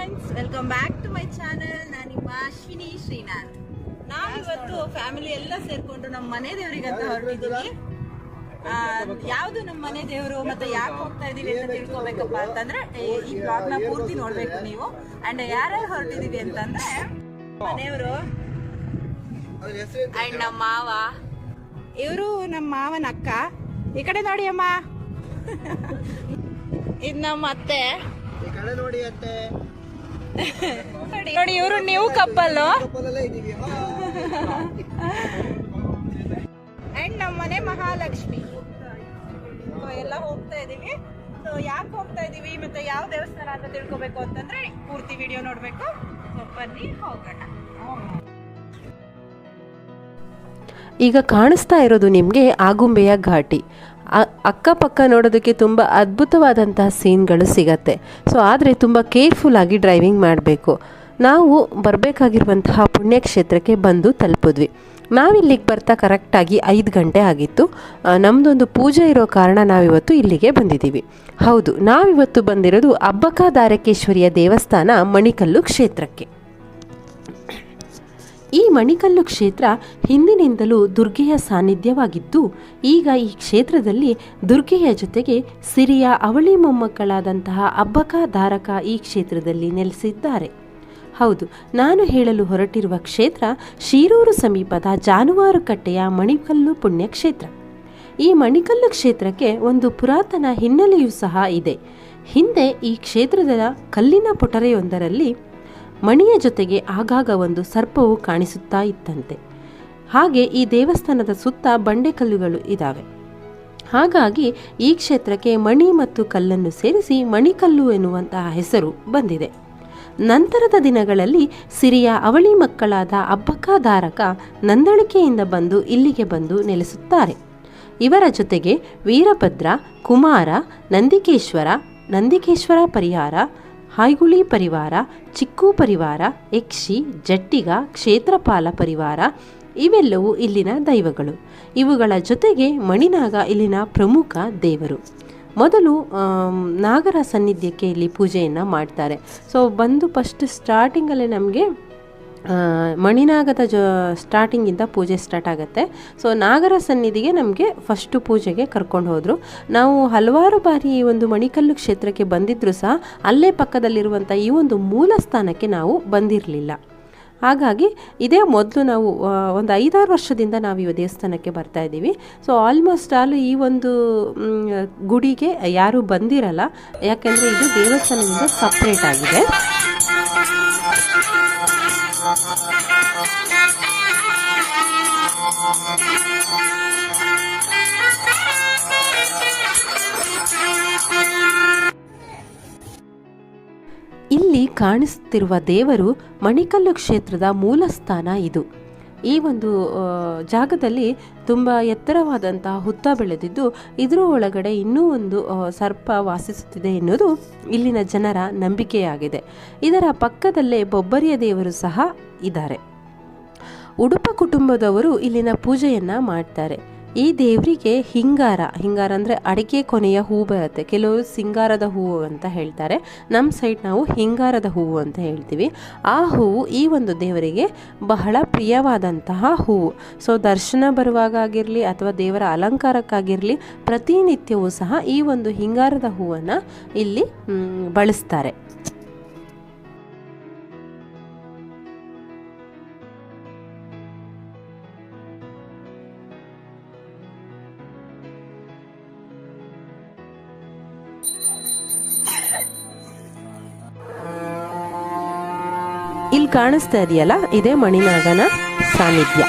Friends welcome back to my channel ನಾನು ನಿಮ್ಮ ಅಶ್ವಿನಿ ಶ್ರೀನಾಥ್. ನಾವಿವತ್ತು ಫ್ಯಾಮಿಲಿ ಎಲ್ಲ ಸೇರ್ಕೊಂಡು ನಮ್ಮ ಮನೆ ದೇವರಿಗಂತ ಹೊರಟಿದ್ದೀವಿ ಯಾವುದು ನಮ್ಮ ಮನೆ ದೇವರು ಮತ್ತೆ ಯಾಕೆ ಹೋಗ್ತಾ ಇದೀವಿ ಅಂತ ತಿಳ್ಕೊಬೇಕಪ್ಪ ಅಂತಂದ್ರೆ ಈ- ಈ ಬ್ಲಾಗ್ನ ಪೂರ್ತಿ ನೋಡ್ಬೇಕು ನೀವು. ಅಂಡ್ ಯಾರ್ಯಾರು ಹೊರಟಿದೀವಿ ಅಂತಂದ್ರೆ ಮನೆಯವರು ಅಂಡ್ ನಮ್ಮ ಮಾವ. ಇವರು ನಮ್ಮ ಮಾವನ ಅಕ್ಕ. ಈ ಕಡೆ ನೋಡಿ ಅಮ್ಮ. ಇದು ನಮ್ಮ ಅತ್ತೆ. ನೋಡಿ ಅತ್ತೆ. ನೋಡಿ ನೋಡಿ ಇವರು ನೀವು ಕಪ್ಪಲ್ಲು ಅಂಡ್ ನಮ್ಮನೆ ಮಹಾಲಕ್ಷ್ಮಿ. ಎಲ್ಲ ಹೋಗ್ತಾ ಇದೀವಿ ಸೊ ಯಾಕೆ ಹೋಗ್ತಾ ಇದೀವಿ ಮತ್ತೆ ಯಾವ ದೇವಸ್ಥಾನ ಅಂತ ತಿಳ್ಕೊಬೇಕು ಅಂತಂದ್ರೆ ಪೂರ್ತಿ ವಿಡಿಯೋ ನೋಡ್ಬೇಕು. ಬನ್ನಿ ಹೋಗೋಣ. ಈಗ ಕಾಣಿಸ್ತಾ ಇರೋದು ನಿಮಗೆ ಆಗುಂಬೆಯ ಘಾಟಿ. ಅಕ್ಕಪಕ್ಕ ನೋಡೋದಕ್ಕೆ ತುಂಬ ಅದ್ಭುತವಾದಂತಹ ಸೀನ್ಗಳು ಸಿಗತ್ತೆ. ಸೊ ಆದರೆ ತುಂಬ ಕೇರ್ಫುಲ್ಲಾಗಿ ಡ್ರೈವಿಂಗ್ ಮಾಡಬೇಕು. ನಾವು ಬರಬೇಕಾಗಿರುವಂತಹ ಪುಣ್ಯಕ್ಷೇತ್ರಕ್ಕೆ ಬಂದು ತಲುಪಿದ್ವಿ. ನಾವಿಲ್ಲಿಗೆ ಬರ್ತಾ ಕರೆಕ್ಟಾಗಿ ಐದು ಗಂಟೆ ಆಗಿತ್ತು. ನಮ್ಮದೊಂದು ಪೂಜೆ ಇರೋ ಕಾರಣ ನಾವಿವತ್ತು ಇಲ್ಲಿಗೆ ಬಂದಿದ್ದೀವಿ. ಹೌದು, ನಾವಿವತ್ತು ಬಂದಿರೋದು ಅಬ್ಬಕ ದಾರಕೇಶ್ವರಿಯ ದೇವಸ್ಥಾನ ಮಣಿಕಲ್ಲು ಕ್ಷೇತ್ರಕ್ಕೆ. ಈ ಮಣಿಕಲ್ಲು ಕ್ಷೇತ್ರ ಹಿಂದಿನಿಂದಲೂ ದುರ್ಗೆಯ ಸಾನ್ನಿಧ್ಯವಾಗಿದ್ದು, ಈಗ ಈ ಕ್ಷೇತ್ರದಲ್ಲಿ ದುರ್ಗೆಯ ಜೊತೆಗೆ ಸಿರಿಯ ಅವಳಿ ಮೊಮ್ಮಕ್ಕಳಾದಂತಹ ಅಬ್ಬಕ ಧಾರಕ ಈ ಕ್ಷೇತ್ರದಲ್ಲಿ ನೆಲೆಸಿದ್ದಾರೆ. ಹೌದು, ನಾನು ಹೇಳಲು ಹೊರಟಿರುವ ಕ್ಷೇತ್ರ ಶಿರೂರು ಸಮೀಪದ ಜಾನುವಾರುಕಟ್ಟೆಯ ಮಣಿಕಲ್ಲು ಪುಣ್ಯಕ್ಷೇತ್ರ. ಈ ಮಣಿಕಲ್ಲು ಕ್ಷೇತ್ರಕ್ಕೆ ಒಂದು ಪುರಾತನ ಹಿನ್ನೆಲೆಯೂ ಸಹ ಇದೆ. ಹಿಂದೆ ಈ ಕ್ಷೇತ್ರದ ಕಲ್ಲಿನ ಪೊಟರೆಯೊಂದರಲ್ಲಿ ಮಣಿಯ ಜೊತೆಗೆ ಆಗಾಗ ಒಂದು ಸರ್ಪವು ಕಾಣಿಸುತ್ತಾ ಇತ್ತಂತೆ. ಹಾಗೆ ಈ ದೇವಸ್ಥಾನದ ಸುತ್ತ ಬಂಡೆಕಲ್ಲುಗಳು ಇದ್ದಾವೆ ಹಾಗಾಗಿ ಈ ಕ್ಷೇತ್ರಕ್ಕೆ ಮಣಿ ಮತ್ತು ಕಲ್ಲನ್ನು ಸೇರಿಸಿ ಮಣಿಕಲ್ಲು ಎನ್ನುವಂತಹ ಹೆಸರು ಬಂದಿದೆ. ನಂತರದ ದಿನಗಳಲ್ಲಿ ಸಿರಿಯ ಅವಳಿ ಮಕ್ಕಳಾದ ಅಬ್ಬಕ್ಕ ಧಾರಕ ನಂದಳಿಕೆಯಿಂದ ಬಂದು ಇಲ್ಲಿಗೆ ಬಂದು ನೆಲೆಸುತ್ತಾರೆ. ಇವರ ಜೊತೆಗೆ ವೀರಭದ್ರ, ಕುಮಾರ, ನಂದಿಕೇಶ್ವರ ನಂದಿಕೇಶ್ವರ ಪರಿಹಾರ ಹಾಯ್ಗುಳಿ ಪರಿವಾರ, ಚಿಕ್ಕು ಪರಿವಾರ, ಯಕ್ಷಿ, ಜಟ್ಟಿಗ, ಕ್ಷೇತ್ರಪಾಲ ಪರಿವಾರ, ಇವೆಲ್ಲವೂ ಇಲ್ಲಿನ ದೈವಗಳು. ಇವುಗಳ ಜೊತೆಗೆ ಮಣಿನಾಗ ಇಲ್ಲಿನ ಪ್ರಮುಖ ದೇವರು. ಮೊದಲು ನಾಗರ ಸನ್ನಿಧ್ಯಕ್ಕೆ ಇಲ್ಲಿ ಪೂಜೆಯನ್ನು ಮಾಡ್ತಾರೆ. ಸೊ ಬಂದು ಫಸ್ಟ್ ಸ್ಟಾರ್ಟಿಂಗಲ್ಲೇ ನಮಗೆ ಮಣಿನಾಗದ ಜ ಸ್ಟಾರ್ಟಿಂಗಿಂದ ಪೂಜೆ ಸ್ಟಾರ್ಟ್ ಆಗುತ್ತೆ. ಸೊ ನಾಗರ ಸನ್ನಿಧಿಗೆ ನಮಗೆ ಫಸ್ಟು ಪೂಜೆಗೆ ಕರ್ಕೊಂಡು ಹೋದರು. ನಾವು ಹಲವಾರು ಬಾರಿ ಈ ಒಂದು ಮಣಿಕಲ್ಲು ಕ್ಷೇತ್ರಕ್ಕೆ ಬಂದಿದ್ದರೂ ಸಹ, ಅಲ್ಲೇ ಪಕ್ಕದಲ್ಲಿರುವಂಥ ಈ ಒಂದು ಮೂಲ ಸ್ಥಾನಕ್ಕೆ ನಾವು ಬಂದಿರಲಿಲ್ಲ. ಹಾಗಾಗಿ, ಇದೇ ಮೊದಲು ನಾವು ಒಂದು ಐದಾರು ವರ್ಷದಿಂದ ನಾವು ಈ ದೇವಸ್ಥಾನಕ್ಕೆ ಬರ್ತಾ ಇದ್ದೀವಿ. ಸೊ ಆಲ್ಮೋಸ್ಟ್ ಆಲ್ ಈ ಒಂದು ಗುಡಿಗೆ ಯಾರೂ ಬಂದಿರಲ್ಲ. ಯಾಕೆಂದರೆ ಇದು ದೇವಸ್ಥಾನದಿಂದ ಸಪ್ರೇಟ್ ಆಗಿದೆ. ಇಲ್ಲಿ ಕಾಣಿಸುತ್ತಿರುವ ದೇವರು ಮಣಿಕಲ್ಲು ಕ್ಷೇತ್ರದ ಮೂಲಸ್ಥಾನ ಇದು. ಈ ಒಂದು ಜಾಗದಲ್ಲಿ ತುಂಬ ಎತ್ತರವಾದಂತಹ ಹುತ್ತ ಬೆಳೆದಿದ್ದು, ಇದರ ಒಳಗಡೆ ಇನ್ನೂ ಒಂದು ಸರ್ಪ ವಾಸಿಸುತ್ತಿದೆ ಎನ್ನುವುದು ಇಲ್ಲಿನ ಜನರ ನಂಬಿಕೆಯಾಗಿದೆ. ಇದರ ಪಕ್ಕದಲ್ಲೇ ಬೊಬ್ಬರಿಯ ದೇವರು ಸಹ ಇದ್ದಾರೆ. ಉಡುಪ ಕುಟುಂಬದವರು ಇಲ್ಲಿನ ಪೂಜೆಯನ್ನು ಮಾಡ್ತಾರೆ. ಈ ದೇವರಿಗೆ ಹಿಂಗಾರ ಹಿಂಗಾರ ಅಂದರೆ ಅಡಿಕೆ ಕೊನೆಯ ಹೂ ಬರುತ್ತೆ. ಕೆಲವರು ಸಿಂಗಾರದ ಹೂವು ಅಂತ ಹೇಳ್ತಾರೆ. ನಮ್ಮ ಸೈಡ್ ನಾವು ಹಿಂಗಾರದ ಹೂವು ಅಂತ ಹೇಳ್ತೀವಿ. ಆ ಹೂವು ಈ ಒಂದು ದೇವರಿಗೆ ಬಹಳ ಪ್ರಿಯವಾದಂತಹ ಹೂವು ಸೊ ದರ್ಶನ ಬರುವಾಗ ಆಗಿರಲಿ ಅಥವಾ ದೇವರ ಅಲಂಕಾರಕ್ಕಾಗಿರಲಿ ಪ್ರತಿನಿತ್ಯವೂ ಸಹ ಈ ಒಂದು ಹಿಂಗಾರದ ಹೂವನ್ನು ಇಲ್ಲಿ ಬಳಸ್ತಾರೆ. ಕಾಣಿಸ್ತಾ ಇದೆಯಲ್ಲ? ಇದೇ ಮಣಿನಾಗನ ಸಾನ್ನಿಧ್ಯ.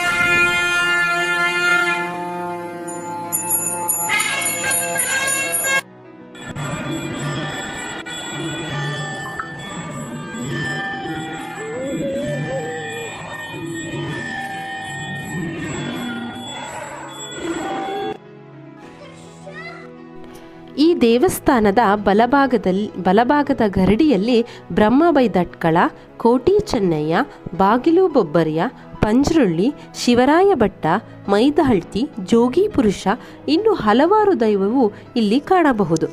ಈ ದೇವಸ್ಥಾನದ ಬಲಭಾಗದಲ್ಲಿ, ಬಲಭಾಗದ ಗರಡಿಯಲ್ಲಿ ಬ್ರಹ್ಮಬೈ ದಟ್ಕಳ, ಕೋಟಿ ಚೆನ್ನಯ್ಯ, ಬಾಗಿಲು ಬೊಬ್ಬರಿಯ, ಪಂಜ್ರುಳ್ಳಿ, ಶಿವರಾಯ ಭಟ್ಟ, ಮೈದಹಳ್ತಿ, ಜೋಗಿ ಪುರುಷ, ಇನ್ನು ಹಲವಾರು ದೈವವು ಇಲ್ಲಿ ಕಾಣಬಹುದು.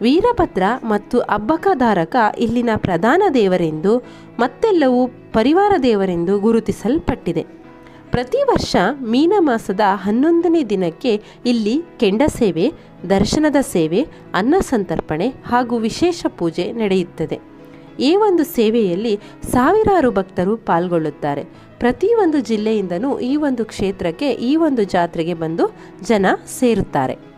ವೀರಭದ್ರ ಮತ್ತು ಅಬ್ಬಕಧಾರಕ ಇಲ್ಲಿನ ಪ್ರಧಾನ ದೇವರೆಂದು, ಮತ್ತೆಲ್ಲವೂ ಪರಿವಾರ ದೇವರೆಂದು ಗುರುತಿಸಲ್ಪಟ್ಟಿದೆ. ಪ್ರತಿ ವರ್ಷ ಮೀನ ಮಾಸದ ಹನ್ನೊಂದನೇ ದಿನಕ್ಕೆ ಇಲ್ಲಿ ಕೆಂಡ ಸೇವೆ ದರ್ಶನದ ಸೇವೆ, ಅನ್ನ ಸಂತರ್ಪಣೆ ಹಾಗೂ ವಿಶೇಷ ಪೂಜೆ ನಡೆಯುತ್ತದೆ. ಈ ಒಂದು ಸೇವೆಯಲ್ಲಿ ಸಾವಿರಾರು ಭಕ್ತರು ಪಾಲ್ಗೊಳ್ಳುತ್ತಾರೆ. ಪ್ರತಿಯೊಂದು ಜಿಲ್ಲೆಯಿಂದನೂ ಈ ಒಂದು ಕ್ಷೇತ್ರಕ್ಕೆ, ಈ ಒಂದು ಜಾತ್ರೆಗೆ ಬಂದು ಜನ ಸೇರುತ್ತಾರೆ.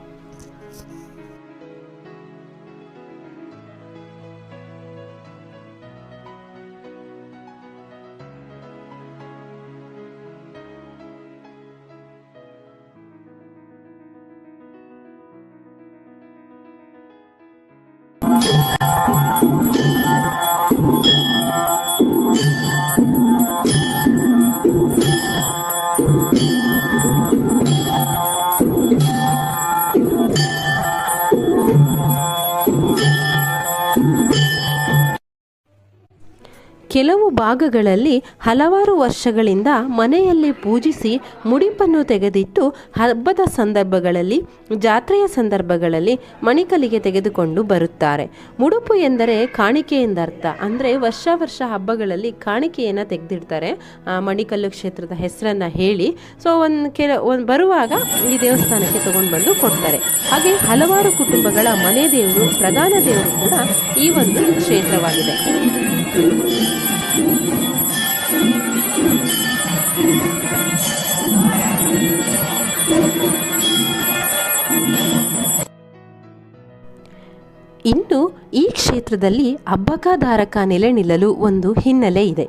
ಕೆಲವು ಭಾಗಗಳಲ್ಲಿ ಹಲವಾರು ವರ್ಷಗಳಿಂದ ಮನೆಯಲ್ಲಿ ಪೂಜಿಸಿ ಮುಡಿಪನ್ನು ತೆಗೆದಿಟ್ಟು ಹಬ್ಬದ ಸಂದರ್ಭಗಳಲ್ಲಿ, ಜಾತ್ರೆಯ ಸಂದರ್ಭಗಳಲ್ಲಿ ಮಣಿಕಲಿಗೆ ತೆಗೆದುಕೊಂಡು ಬರುತ್ತಾರೆ. ಮುಡುಪು ಎಂದರೆ ಕಾಣಿಕೆ ಎಂದರ್ಥ. ಅಂದರೆ ವರ್ಷ ವರ್ಷ ಹಬ್ಬಗಳಲ್ಲಿ ಕಾಣಿಕೆಯನ್ನು ತೆಗೆದಿಡ್ತಾರೆ. ಮಣಿಕಲ್ಲು ಕ್ಷೇತ್ರದ ಹೆಸರನ್ನು ಹೇಳಿ, ಸೊ ಒಂದು ಕೆಲ, ಒಂದು ಬರುವಾಗ ಈ ದೇವಸ್ಥಾನಕ್ಕೆ ತಗೊಂಡು ಬಂದು ಕೊಡ್ತಾರೆ. ಹಾಗೆ ಹಲವಾರು ಕುಟುಂಬಗಳ ಮನೆ ದೇವರು, ಪ್ರಧಾನ ದೇವರು ಕೂಡ ಈ ಒಂದು ಕ್ಷೇತ್ರವಾಗಿದೆ. ಇನ್ನು ಈ ಕ್ಷೇತ್ರದಲ್ಲಿ ಅಬ್ಬಕಾಧಾರಕ ನೆಲೆ ನಿಲ್ಲಲು ಒಂದು ಹಿನ್ನೆಲೆ ಇದೆ.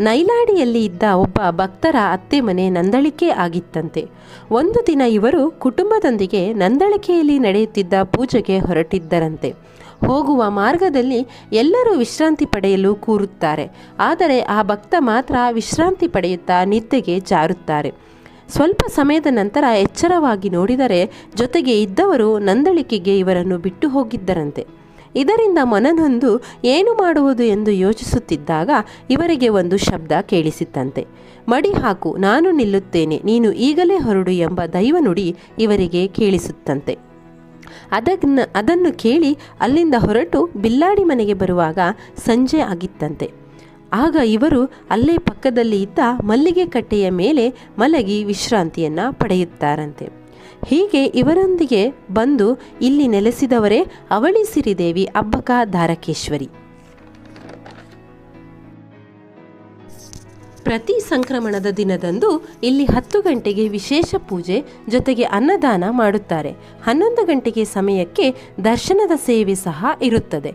ನೈಲಾಡಿಯಲ್ಲಿ ಇದ್ದ ಒಬ್ಬ ಭಕ್ತರ ಅತ್ತೆ ಮನೆ ನಂದಳಿಕೆ ಆಗಿತ್ತಂತೆ. ಒಂದು ದಿನ ಇವರು ಕುಟುಂಬದೊಂದಿಗೆ ನಂದಳಿಕೆಯಲ್ಲಿ ನಡೆಯುತ್ತಿದ್ದ ಪೂಜೆಗೆ ಹೊರಟಿದ್ದರಂತೆ. ಹೋಗುವ ಮಾರ್ಗದಲ್ಲಿ ಎಲ್ಲರೂ ವಿಶ್ರಾಂತಿ ಪಡೆಯಲು ಕೂರುತ್ತಾರೆ. ಆದರೆ ಆ ಭಕ್ತ ಮಾತ್ರ ವಿಶ್ರಾಂತಿ ಪಡೆಯುತ್ತಾ ನಿದ್ದೆಗೆ ಜಾರುತ್ತಾರೆ. ಸ್ವಲ್ಪ ಸಮಯದ ನಂತರ ಎಚ್ಚರವಾಗಿ ನೋಡಿದರೆ ಜೊತೆಗೆ ಇದ್ದವರು ನಂದಳಿಕೆಗೆ ಇವರನ್ನು ಬಿಟ್ಟು ಹೋಗಿದ್ದರಂತೆ. ಇದರಿಂದ ಮನನೊಂದು ಏನು ಮಾಡುವುದು ಎಂದು ಯೋಚಿಸುತ್ತಿದ್ದಾಗ ಇವರಿಗೆ ಒಂದು ಶಬ್ದ ಕೇಳಿಸಿತ್ತಂತೆ. ಮಡಿ ಹಾಕು, ನಾನು ನಿಲ್ಲುತ್ತೇನೆ, ನೀನು ಈಗಲೇ ಹೊರಡು ಎಂಬ ದೈವ ನುಡಿ ಇವರಿಗೆ ಕೇಳಿಸುತ್ತಂತೆ. ಅದನ್ನ ಅದನ್ನು ಕೇಳಿ ಅಲ್ಲಿಂದ ಹೊರಟು ಬಿಲ್ಲಾಡಿ ಮನೆಗೆ ಬರುವಾಗ ಸಂಜೆ ಆಗಿತ್ತಂತೆ. ಆಗ ಇವರು ಅಲ್ಲೇ ಪಕ್ಕದಲ್ಲಿ ಇದ್ದ ಮಲ್ಲಿಗೆ ಕಟ್ಟೆಯ ಮೇಲೆ ಮಲಗಿ ವಿಶ್ರಾಂತಿಯನ್ನು ಪಡೆಯುತ್ತಾರಂತೆ. ಹೀಗೆ ಇವರೊಂದಿಗೆ ಬಂದು ಇಲ್ಲಿ ನೆಲೆಸಿದವರೇ ಅವಳಿ ಸಿರಿದೇವಿ ಅಬ್ಬಕ ಧಾರಕೇಶ್ವರಿ. ಪ್ರತಿ ಸಂಕ್ರಮಣದ ದಿನದಂದು ಇಲ್ಲಿ ಹತ್ತು ಗಂಟೆಗೆ ವಿಶೇಷ ಪೂಜೆ ಜೊತೆಗೆ ಅನ್ನದಾನ ಮಾಡುತ್ತಾರೆ. ಹನ್ನೊಂದು ಗಂಟೆಗೆ ಸಮಯಕ್ಕೆ ದರ್ಶನದ ಸೇವೆ ಸಹ ಇರುತ್ತದೆ.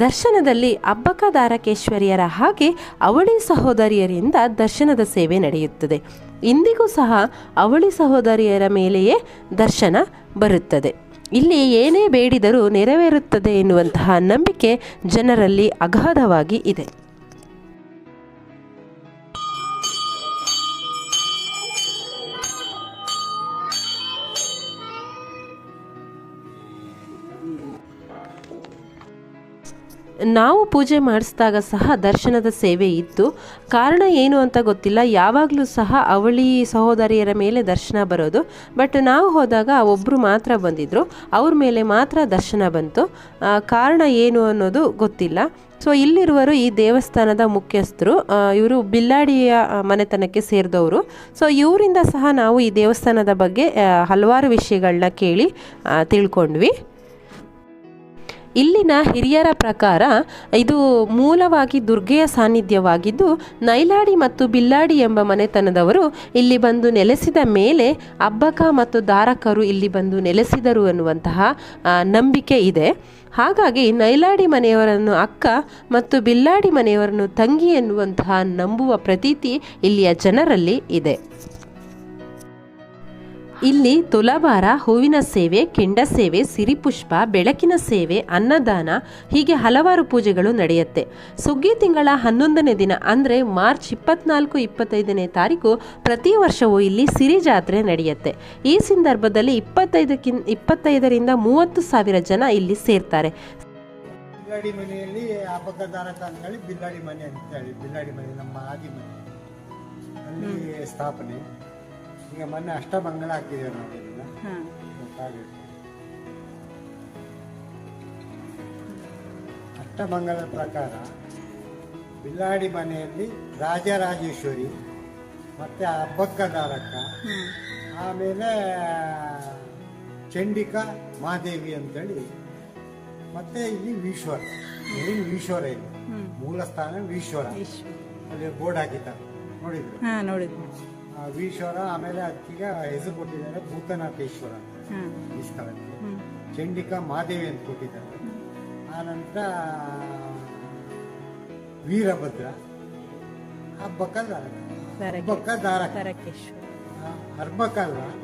ದರ್ಶನದಲ್ಲಿ ಅಬ್ಬಕ ದಾರಕೇಶ್ವರಿಯರ ಹಾಗೆ ಅವಳಿ ಸಹೋದರಿಯರಿಂದ ದರ್ಶನದ ಸೇವೆ ನಡೆಯುತ್ತದೆ. ಇಂದಿಗೂ ಸಹ ಅವಳಿ ಸಹೋದರಿಯರ ಮೇಲೆಯೇ ದರ್ಶನ ಬರುತ್ತದೆ. ಇಲ್ಲಿ ಏನೇ ಬೇಡಿದರೂ ನೆರವೇರುತ್ತದೆ ಎನ್ನುವಂತಹ ನಂಬಿಕೆ ಜನರಲ್ಲಿ ಅಗಾಧವಾಗಿ ಇದೆ. ನಾವು ಪೂಜೆ ಮಾಡಿಸಿದಾಗ ಸಹ ದರ್ಶನದ ಸೇವೆ ಇತ್ತು. ಕಾರಣ ಏನು ಅಂತ ಗೊತ್ತಿಲ್ಲ. ಯಾವಾಗಲೂ ಸಹ ಅವಳಿ ಸಹೋದರಿಯರ ಮೇಲೆ ದರ್ಶನ ಬರೋದು. ಬಟ್ ನಾವು ಹೋದಾಗ ಒಬ್ಬರು ಮಾತ್ರ ಬಂದಿದ್ದರು ಅವ್ರ ಮೇಲೆ ಮಾತ್ರ ದರ್ಶನ ಬಂತು. ಕಾರಣ ಏನು ಅನ್ನೋದು ಗೊತ್ತಿಲ್ಲ. ಸೊ, ಇಲ್ಲಿರುವರು ಈ ದೇವಸ್ಥಾನದ ಮುಖ್ಯಸ್ಥರು. ಇವರು ಬಿಲ್ಲಾಡಿಯ ಮನೆತನಕ್ಕೆ ಸೇರಿದವರು. ಸೊ, ಇವರಿಂದ ಸಹ ನಾವು ಈ ದೇವಸ್ಥಾನದ ಬಗ್ಗೆ ಹಲವಾರು ವಿಷಯಗಳನ್ನ ಕೇಳಿ ತಿಳ್ಕೊಂಡ್ವಿ. ಇಲ್ಲಿನ ಹಿರಿಯರ ಪ್ರಕಾರ ಇದು ಮೂಲವಾಗಿ ದುರ್ಗೆಯ ಸಾನ್ನಿಧ್ಯವಾಗಿದ್ದು, ನೈಲಾಡಿ ಮತ್ತು ಬಿಲ್ಲಾಡಿ ಎಂಬ ಮನೆತನದವರು ಇಲ್ಲಿ ಬಂದು ನೆಲೆಸಿದ ಮೇಲೆ ಅಬ್ಬಕ ಮತ್ತು ದಾರಕರು ಇಲ್ಲಿ ಬಂದು ನೆಲೆಸಿದರು ಎನ್ನುವಂತಹ ನಂಬಿಕೆ ಇದೆ. ಹಾಗಾಗಿ ನೈಲಾಡಿ ಮನೆಯವರನ್ನು ಅಕ್ಕ ಮತ್ತು ಬಿಲ್ಲಾಡಿ ಮನೆಯವರನ್ನು ತಂಗಿ ಎನ್ನುವಂತಹ ನಂಬುವ ಪ್ರತೀತಿ ಇಲ್ಲಿಯ ಜನರಲ್ಲಿ ಇದೆ. ಇಲ್ಲಿ ತುಲಾಭಾರ ಹೂವಿನ ಸೇವೆ ಕೆಂಡ ಸೇವೆ ಸಿರಿಪುಷ್ಪ ಬೆಳಕಿನ ಸೇವೆ ಅನ್ನದಾನ ಹೀಗೆ ಹಲವಾರು ಪೂಜೆಗಳು ನಡೆಯುತ್ತೆ. ಸುಗ್ಗಿ ತಿಂಗಳ ಹನ್ನೊಂದನೇ ದಿನ ಅಂದರೆ ಮಾರ್ಚ್ ಇಪ್ಪತ್ನಾಲ್ಕು ಇಪ್ಪತ್ತೈದನೇ ತಾರೀಕು ಪ್ರತಿ ವರ್ಷವೂ ಇಲ್ಲಿ ಸಿರಿ ಜಾತ್ರೆ ನಡೆಯುತ್ತೆ. ಈ ಸಂದರ್ಭದಲ್ಲಿ ಇಪ್ಪತ್ತೈದಕ್ಕಿಂತ ಇಪ್ಪತ್ತೈದರಿಂದ ಮೂವತ್ತು ಸಾವಿರ ಜನ ಇಲ್ಲಿ ಸೇರ್ತಾರೆ. ಬಿಲ್ಲಾಡಿ ಮನೆಯಲ್ಲಿ ಹಬ್ಬಕದಾರಕ ಅಂತ ಹೇಳಿ ಬಿಲ್ಲಾಡಿ ಮನೆ ಅಂತ ಹೇಳಿ ಬಿಲ್ಲಾಡಿ ಮನೆ ನಮ್ಮ ಆದಿ ಮನೆ ಅಲ್ಲಿ ಸ್ಥಾಪನೆ. ಈಗ ಮೊನ್ನೆ ಅಷ್ಟಮಂಗಳ ಹಾಕಿದ್ದೇವೆ ನಾವು ಇದನ್ನ ಹಾ. ಗೊತ್ತಾಗುತ್ತೆ. ಅಷ್ಟಮಂಗಲ ಪ್ರಕಾರ ಬಿಲ್ಲಾಡಿ ಮನೆಯಲ್ಲಿ ರಾಜರಾಜೇಶ್ವರಿ ಮತ್ತು ಹಬ್ಬಕ್ಕ ದಾರಕ್ಕ ಆಮೇಲೆ ಚಂಡಿಕಾ ಮಾದೇವಿ ಅಂತೇಳಿ. ಮತ್ತೆ ಇಲ್ಲಿ ಈಶ್ವರ. ಮೇನ್ ಈಶ್ವರ ಇದೆ. ಮೂಲ ಸ್ಥಾನ ಈಶ್ವರ. ಅಲ್ಲಿ ಬೋರ್ಡ್ ಹಾಕಿದ್ದಾರೆ. ನೋಡಿದ್ರು? ಈಶ್ವರ ಆಮೇಲೆ ಅದಕ್ಕೆ ಹೆಸರು ಕೊಟ್ಟಿದ್ದಾರೆ ಭೂತನಾಥೇಶ್ವರ ಅಂತ ಈ ಸ್ಥಳಕ್ಕೆ. ಚಂಡಿಕಾ ಮಾದೇವಿ ಅಂತ ಕೊಟ್ಟಿದ್ದಾರೆ. ಆನಂತರ ವೀರಭದ್ರ ಹಬ್ಬಕ್ಕಲ್ಲ ಹಬ್ಬಕ್ಕ ದಾರಕ.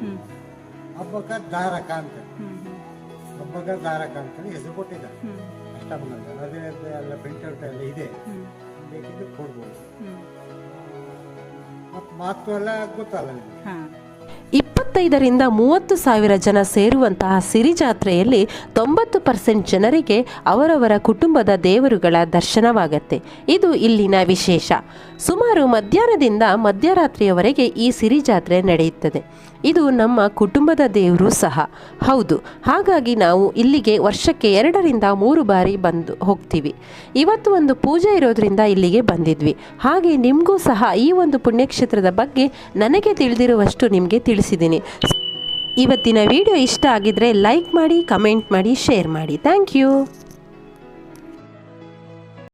ಹ್ಮ್. ಹಬ್ಬಕ್ಕ ದಾರಕ ಅಂತ. ಹಬ್ಬಕ್ಕ ದಾರಕ ಅಂತೇಳಿ ಹೆಸರು ಕೊಟ್ಟಿದ್ದಾರೆ. ಹ್ಮ್. ಅಷ್ಟಮಂಗಲ ಅದೇ ಎಲ್ಲ ಪ್ರಿಂಟ್ಔಟ್ ಎಲ್ಲ ಇದೆ. ಬೇಕಿದ್ರೆ ಕೊಡ್ಬೋದು. ಮತ್ತು ಮಾತು ಎಲ್ಲ ಗೊತ್ತಲ್ಲ ನಿಮಗೆ? ಹಾ. ಇಪ್ಪತ್ತೈದರಿಂದ ಮೂವತ್ತು ಸಾವಿರ ಜನ ಸೇರುವಂತಹ ಸಿರಿ ಜಾತ್ರೆಯಲ್ಲಿ ತೊಂಬತ್ತು ಪರ್ಸೆಂಟ್ ಜನರಿಗೆ ಅವರವರ ಕುಟುಂಬದ ದೇವರುಗಳ ದರ್ಶನವಾಗತ್ತೆ. ಇದು ಇಲ್ಲಿನ ವಿಶೇಷ. ಸುಮಾರು ಮಧ್ಯಾಹ್ನದಿಂದ ಮಧ್ಯರಾತ್ರಿಯವರೆಗೆ ಈ ಸಿರಿ ಜಾತ್ರೆ ನಡೆಯುತ್ತದೆ. ಇದು ನಮ್ಮ ಕುಟುಂಬದ ದೇವರು ಸಹ. ಹೌದು, ಹಾಗಾಗಿ ನಾವು ಇಲ್ಲಿಗೆ ವರ್ಷಕ್ಕೆ ಎರಡರಿಂದ ಮೂರು ಬಾರಿ ಬಂದು ಹೋಗ್ತೀವಿ. ಇವತ್ತು ಒಂದು ಪೂಜೆ ಇರೋದ್ರಿಂದ ಇಲ್ಲಿಗೆ ಬಂದಿದ್ವಿ. ಹಾಗೆ ನಿಮಗೂ ಸಹ ಈ ಒಂದು ಪುಣ್ಯಕ್ಷೇತ್ರದ ಬಗ್ಗೆ ನನಗೆ ತಿಳಿದಿರುವಷ್ಟು ನಿಮಗೆ ತಿಳಿಸಿದ್ದೀನಿ. ಇವತ್ತಿನ ವಿಡಿಯೋ ಇಷ್ಟ ಆಗಿದ್ರೆ ಲೈಕ್ ಮಾಡಿ ಕಮೆಂಟ್ ಮಾಡಿ ಶೇರ್ ಮಾಡಿ. Thank you.